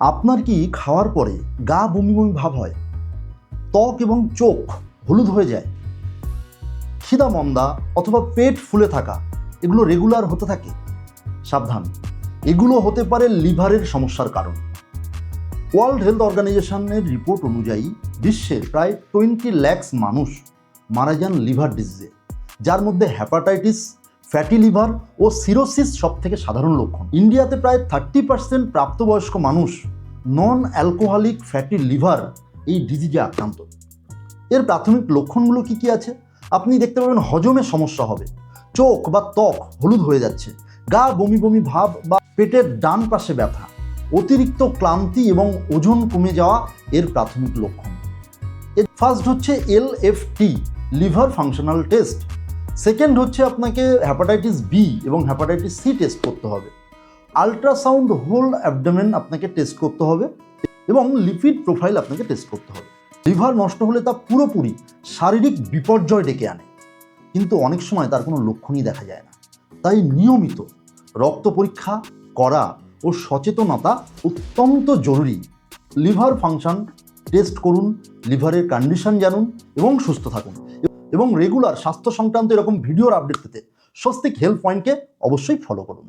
আপনার কি খাওয়ার পরে গা বমি বমি ভাব হয়? ত্বক এবং চোখ হলুদ হয়ে যায়। খিদা মন্দা অথবা পেট ফুলে থাকা, এগুলো রেগুলার হতে থাকে। সাবধান। এগুলো হতে পারে লিভারের সমস্যার কারণ। ওয়ার্ল্ড হেলথ অর্গানাইজেশনের রিপোর্ট অনুযায়ী বিশ্বের প্রায় টোয়েন্টি ল্যাক্স মানুষ মারা যান লিভার ডিজিজে, যার মধ্যে হ্যাপাটাইটিস ফ্যাটি লিভার ও সিরোসিস সব থেকে সাধারণ লক্ষণ। ইন্ডিয়াতে প্রায় থার্টি পার্সেন্ট প্রাপ্তবয়স্ক মানুষ নন অ্যালকোহলিক ফ্যাটি লিভার এই ডিজিজে আক্রান্ত। এর প্রাথমিক লক্ষণগুলো কি কি আছে? আপনি দেখতে পাবেন হজমের সমস্যা হবে। চোখ বা ত্বক হলুদ হয়ে যাচ্ছে। গা বমি বমি ভাব বা পেটের ডান পাশে ব্যথা। অতিরিক্ত ক্লান্তি এবং ওজন কমে যাওয়া এর প্রাথমিক লক্ষণ। এর ফার্স্ট হচ্ছে L liver functional test second হচ্ছে আপনাকে হ্যাপাটাইটিস বি এবং হ্যাপাটাইটিস সি টেস্ট করতে হবে। আলট্রাসাউন্ড হোল অ্যাবডোমেন আপনাকে টেস্ট করতে হবে এবং লিপিড প্রোফাইল আপনাকে টেস্ট করতে হবে। লিভার নষ্ট হলে তা পুরোপুরি শারীরিক বিপর্যয় ডেকে আনে। কিন্তু অনেক সময় তার কোনো লক্ষণই দেখা যায় না। তাই নিয়মিত রক্ত পরীক্ষা করা ও সচেতনতা অত্যন্ত জরুরি। লিভার ফাংশন টেস্ট করুন লিভারের কন্ডিশন জানুন এবং সুস্থ থাকুন। এবং রেগুলার স্বাস্থ্য সংক্রান্ত এরকম ভিডিওর আপডেট পেতে স্বস্তিক হেলথ পয়েন্টকে অবশ্যই ফলো করুন।